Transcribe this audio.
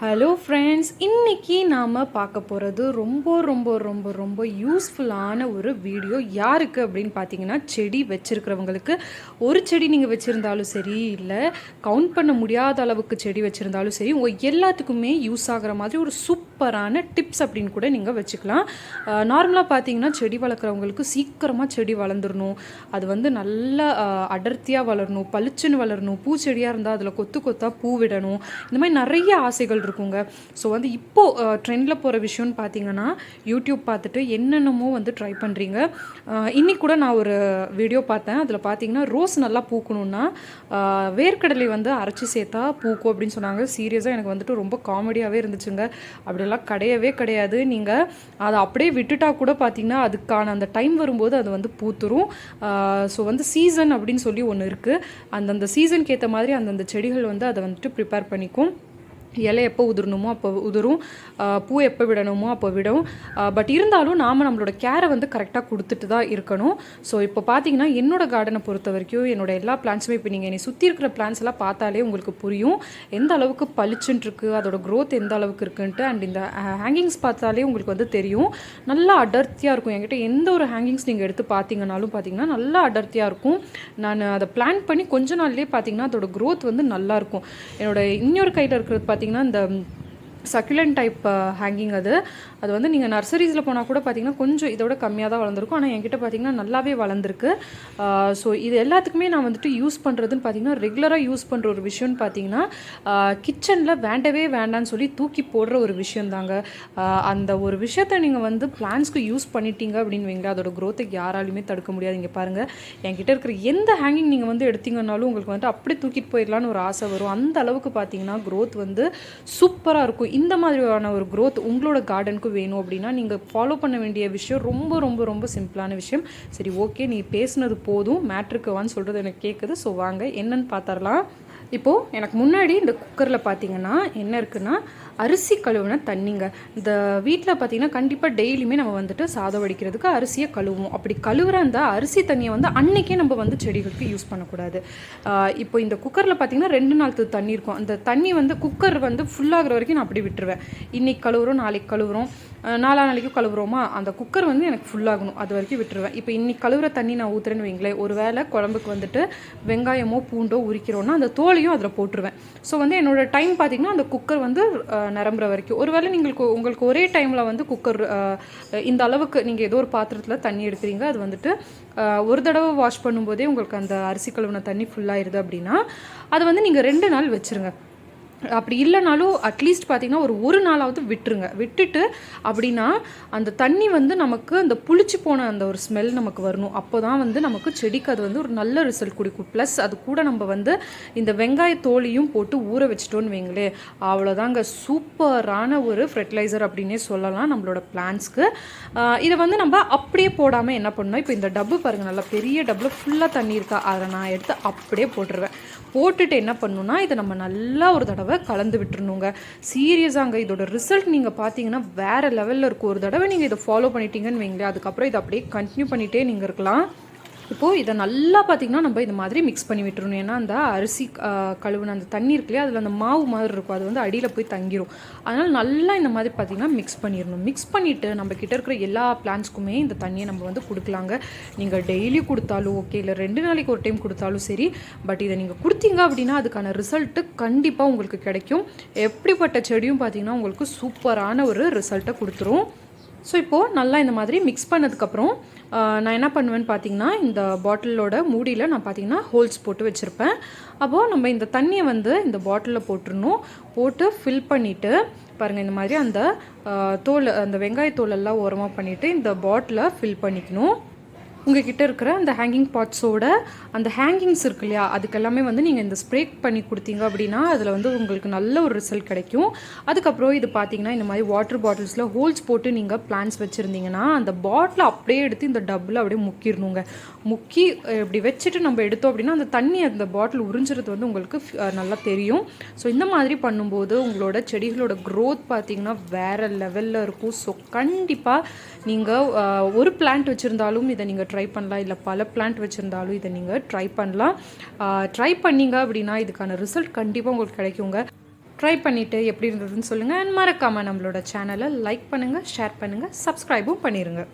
Hello friends இன்றைக்கி நாம் பார்க்க போகிறது ரொம்ப ரொம்ப ரொம்ப ரொம்ப யூஸ்ஃபுல்லான ஒரு வீடியோ யாருக்கு அப்படின்னு பார்த்தீங்கன்னா செடி வச்சுருக்கிறவங்களுக்கு. ஒரு செடி நீங்கள் வச்சுருந்தாலும் சரி இல்லை கவுண்ட் பண்ண முடியாத அளவுக்கு செடி வச்சுருந்தாலும் சரி உங்கள் எல்லாத்துக்குமே யூஸ் ஆகிற மாதிரி ஒரு சூப்பரான டிப்ஸ் அப்படின்னு கூட நீங்கள் வச்சுக்கலாம். நார்மலாக பார்த்தீங்கன்னா செடி வளர்க்குறவங்களுக்கு சீக்கிரமாக செடி வளர்ந்துடணும். அது வந்து நல்லா அடர்த்தியாக வளரணும் பளிச்சுன்னு வளரணும் பூச்செடியாக இருந்தால் அதில் கொத்து கொத்தாக பூ விடணும். இந்த மாதிரி நிறைய ஆசைகள் இருக்குங்க. ஸோ வந்து இப்போது ட்ரெண்டில் போகிற விஷயம்னு பார்த்தீங்கன்னா யூடியூப் பார்த்துட்டு என்னென்னமோ வந்து ட்ரை பண்ணுறீங்க இன்னைக்கு கூட நான் ஒரு வீடியோ பார்த்தேன். அதில் பார்த்தீங்கன்னா ரோஸ் நல்லா பூக்கணும்னா வேர்க்கடலை வந்து அரைச்சி சேர்த்தா பூக்கும் அப்படின்னு சொன்னாங்க. சீரியஸாக எனக்கு வந்துட்டு ரொம்ப காமெடியாகவே இருந்துச்சுங்க. அப்படியெல்லாம் கிடையவே கிடையாது. நீங்கள் அதை அப்படியே விட்டுட்டா கூட பார்த்தீங்கன்னா அதுக்கான அந்த டைம் வரும்போது அது வந்து பூத்துரும். ஸோ வந்து சீசன் அப்படின்னு சொல்லி ஒன்று இருக்குது அந்தந்த சீசனுக்கு ஏற்ற மாதிரி அந்தந்த செடிகள் வந்து அதை வந்துட்டு ப்ரிப்பேர் பண்ணிக்கும். இலை எப்போ உதிரணுமோ அப்போ உதிரும். பூ எப்போ விடணுமோ அப்போ விடும். பட் இருந்தாலும் நாம் நம்மளோட கேரை வந்து கரெக்டாக கொடுத்துட்டு தான் இருக்கணும். ஸோ இப்போ பார்த்தீங்கன்னா என்னோட கார்டனை பொறுத்த வரைக்கும் என்னோட எல்லா பிளான்ஸுமே இப்போ நீங்கள் என்னை சுற்றி இருக்கிற பிளான்ஸ் எல்லாம் பார்த்தாலே உங்களுக்கு புரியும். எந்த அளவுக்கு பளிச்சுன்னு அதோட க்ரோத் எந்த அளவுக்கு இருக்குன்ட்டு அண்ட் இந்த ஹேங்கிங்ஸ் பார்த்தாலே உங்களுக்கு வந்து தெரியும். நல்லா அடர்த்தியாக இருக்கும். என்கிட்ட எந்த ஒரு ஹேங்கிங்ஸ் நீங்கள் எடுத்து பார்த்தீங்கனாலும் பார்த்தீங்கன்னா நல்லா அடர்த்தியாக இருக்கும். நான் அதை பிளான் பண்ணி கொஞ்ச நாள்லேயே பார்த்தீங்கன்னா அதோட க்ரோத் வந்து நல்லாயிருக்கும் என்னோட இன்னொரு கையில் இருக்கிறது பார்த்தீங்கன்னா இந்த சக்குலன் டைப் ஹேங்கிங் அது. அது வந்து நீங்கள் நர்சரிஸில் போனால் கூட பார்த்தீங்கன்னா கொஞ்சம் இதோட கம்மியாக தான் வளர்ந்துருக்கும். ஆனால் என்கிட்ட பார்த்தீங்கன்னா நல்லாவே வளர்ந்துருக்கு. ஸோ இது எல்லாத்துக்குமே நான் வந்துட்டு யூஸ் பண்ணுறதுன்னு பார்த்தீங்கன்னா ரெகுலராக யூஸ் பண்ணுற ஒரு விஷயம்னு பார்த்தீங்கன்னா கிச்சனில் வேண்டவே வேண்டான்னு சொல்லி தூக்கி போடுற ஒரு விஷயம் தாங்க. அந்த ஒரு விஷயத்த நீங்கள் வந்து பிளான்ஸ்க்கு யூஸ் பண்ணிட்டீங்க அப்படின்னு வைங்களேன் அதோட growth-க்கு யாராலையுமே தடுக்க முடியாது. இங்கே பாருங்கள் என்கிட்ட இருக்கிற எந்த ஹேங்கிங் நீங்கள் வந்து எடுத்தீங்கன்னாலும் உங்களுக்கு வந்துட்டு அப்படியே தூக்கிட்டு போயிடலான்னு ஒரு ஆசை வரும். அந்த அளவுக்கு பார்த்தீங்கன்னா க்ரோத் வந்து சூப்பராக இருக்கும். இந்த மாதிரியான ஒரு க்ரோத் உங்களோட கார்டனுக்கு வேணும் அப்படின்னா நீங்கள் ஃபாலோ பண்ண வேண்டிய விஷயம் ரொம்ப ரொம்ப ரொம்ப சிம்பிளான விஷயம். சரி ஓகே நீ பேசுனது போதும் மேட்ருக்கு வான்னு சொல்கிறது எனக்கு கேட்குது ஸோ வாங்க என்னன்னு பார்த்துடலாம் இப்போது எனக்கு முன்னாடி இந்த குக்கரில் பார்த்தீங்கன்னா என்ன இருக்குன்னா அரிசி கழுவுன தண்ணிங்க. இந்த வீட்டில் பார்த்தீங்கன்னா கண்டிப்பாக டெய்லியுமே நம்ம வந்துட்டு சாதம் வடிக்கிறதுக்கு அரிசியை கழுவுவோம். அப்படி கழுவுற அந்த அரிசி தண்ணியை வந்து அன்னைக்கே நம்ம வந்து செடிகளுக்கு யூஸ் பண்ணக்கூடாது. இப்போ இந்த குக்கரில் பார்த்தீங்கன்னா ரெண்டு நாள் தண்ணி இருக்கும். அந்த தண்ணி வந்து குக்கர் வந்து ஃபுல்லாகிற வரைக்கும் நான் அப்படி விட்டுருவேன். இன்னைக்கு கழுவுறோம் நாளைக்கு கழுவுறோம் நாலா நாளைக்கும் கழுவுறோமா? அந்த குக்கர் வந்து எனக்கு ஃபுல்லாகணும் அது வரைக்கும் விட்டுருவேன். இப்போ இன்னைக்கு கழுவுற தண்ணி நான் ஊற்றுறேன்னு வைங்களேன். ஒரு வேளை குழம்புக்கு வந்துட்டு வெங்காயமோ பூண்டோ உரிக்கிறோன்னா அந்த குக்கரையும் அதில் போட்டுருவேன். ஸோ வந்து என்னோடய டைம் பார்த்திங்கன்னா அந்த குக்கர் வந்து நிரம்புற வரைக்கும். ஒருவேளை நீங்கள் உங்களுக்கு ஒரே டைமில் வந்து குக்கர் இந்த அளவுக்கு நீங்கள் ஏதோ ஒரு பாத்திரத்தில் தண்ணி எடுக்கிறீங்க அது வந்துட்டு ஒரு தடவை வாஷ் பண்ணும்போதே உங்களுக்கு அந்த அரிசி கழுவின தண்ணி ஃபுல்லாகிடுது அப்படின்னா அதை வந்து நீங்கள் ரெண்டு நாள் வச்சுருங்க. அப்படி இல்லைனாலும் அட்லீஸ்ட் பார்த்தீங்கன்னா ஒரு ஒரு நாளாவது விட்டுருங்க. விட்டுட்டு அப்படின்னா அந்த தண்ணி வந்து நமக்கு அந்த புளிச்சு போன அந்த ஒரு ஸ்மெல் நமக்கு வரணும். அப்போ தான் வந்து நமக்கு செடிக்கு அது வந்து ஒரு நல்ல ரிசல்ட் கொடுக்கும். ப்ளஸ் அது கூட நம்ம வந்து இந்த வெங்காய தோலியும் போட்டு ஊற வச்சிட்டோன்னு வைங்களே அவ்வளோதாங்க சூப்பரான ஒரு ஃபெர்டிலைசர் அப்படின்னே சொல்லலாம் நம்மளோட பிளான்ஸ்க்கு இதை வந்து நம்ம அப்படியே போடாமல் என்ன பண்ணணும்? இப்போ இந்த டப்பு பாருங்கள் நல்லா பெரிய டப்பில் ஃபுல்லாக தண்ணி இருக்கா. அதை நான் எடுத்து அப்படியே போட்டுருவேன். போட்டுட்டு என்ன பண்ணுன்னா இதை நம்ம நல்லா ஒரு தடவை கலந்து விட்டுருணுங்க சீரியஸாங்க இதோட ரிசல்ட் நீங்கள் பார்த்தீங்கன்னா வேறு லெவலில் இருக்கும் ஒரு தடவை நீங்கள் இதை ஃபாலோ பண்ணிட்டீங்கன்னு வைங்களேன் அதுக்கப்புறம் இதை அப்படியே கண்டினியூ பண்ணிகிட்டே நீங்கள் இருக்கலாம். இப்போது இதை நல்லா பார்த்தீங்கன்னா நம்ம இந்த மாதிரி மிக்ஸ் பண்ணி விட்டுருணும் ஏன்னா அந்த அரிசி கழுவுன அந்த தண்ணி இருக்கு இல்லையா அதில் அந்த மாவு மாதிரி இருக்கும். அது வந்து அடியில் போய் தங்கிரும். அதனால் நல்லா இந்த மாதிரி பார்த்தீங்கன்னா மிக்ஸ் பண்ணிடணும். மிக்ஸ் பண்ணிவிட்டு நம்ம கிட்ட இருக்கிற எல்லா பிளான்ஸ்க்குமே இந்த தண்ணியை நம்ம வந்து கொடுக்கலாங்க. நீங்கள் டெய்லி கொடுத்தாலும் ஓகே இல்லை ரெண்டு நாளைக்கு ஒரு டைம் கொடுத்தாலும் சரி பட் இதை நீங்கள் கொடுத்தீங்க அப்படின்னா அதுக்கான ரிசல்ட்டு கண்டிப்பாக உங்களுக்கு கிடைக்கும். எப்படிப்பட்ட செடியும் பார்த்தீங்கன்னா உங்களுக்கு சூப்பரான ஒரு ரிசல்ட்டை கொடுத்துரும். ஸோ இப்போது நல்லா இந்த மாதிரி மிக்ஸ் பண்ணதுக்கப்புறம் நான் என்ன பண்ணுவேன்னு பார்த்தீங்கன்னா இந்த பாட்டிலோட மூடியில் நான் பார்த்தீங்கன்னா ஹோல்ஸ் போட்டு வச்சுருப்பேன். அப்போது நம்ம இந்த தண்ணியை வந்து இந்த பாட்டிலில் போட்டுடணும். போட்டு ஃபில் பண்ணிவிட்டு பாருங்கள் இந்த மாதிரி அந்த தோல் அந்த வெங்காய தோலெல்லாம் ஓரமாக பண்ணிவிட்டு இந்த பாட்டிலை ஃபில் பண்ணிக்கணும். உங்ககிட்ட இருக்கிற அந்த ஹேங்கிங் பாட்ஸோட அந்த ஹேங்கிங்ஸ் இருக்கு இல்லையா அதுக்கெல்லாமே வந்து நீங்கள் இந்த ஸ்ப்ரே பண்ணி கொடுத்தீங்க அப்படின்னா அதில் வந்து உங்களுக்கு நல்ல ஒரு ரிசல்ட் கிடைக்கும். அதுக்கப்புறம் இது பார்த்தீங்கன்னா இந்த மாதிரி வாட்டர் பாட்டில்ஸில் ஹோல்ஸ் போட்டு நீங்கள் பிளான்ஸ் வச்சுருந்தீங்கன்னா அந்த பாட்டிலை அப்படியே எடுத்து இந்த டப்பில் அப்படியே முக்கிடணுங்க முக்கி இப்படி வச்சுட்டு நம்ம எடுத்தோம் அப்படின்னா அந்த தண்ணி அந்த பாட்டில் உறிஞ்சுறது வந்து உங்களுக்கு நல்லா தெரியும். ஸோ இந்த மாதிரி பண்ணும்போது உங்களோட செடிகளோட க்ரோத் பார்த்தீங்கன்னா வேறு லெவலில் இருக்கும். ஸோ கண்டிப்பாக நீங்கள் ஒரு பிளான்ட் வச்சுருந்தாலும் இதை நீங்கள் ட்ரை பண்ணலாம். இல்லை பல பிளான்ட் வச்சுருந்தாலும் இதை நீங்கள் ட்ரை பண்ணலாம். ட்ரை பண்ணீங்க அப்படின்னா இதுக்கான ரிசல்ட் கண்டிப்பாக உங்களுக்கு கிடைக்குங்க. ட்ரை பண்ணிவிட்டு எப்படி இருந்ததுன்னு சொல்லுங்கள் அண்ட் மறக்காமல் நம்மளோட சேனலை லைக் பண்ணுங்கள் ஷேர் பண்ணுங்கள் சப்ஸ்கிரைபும் பண்ணிடுங்க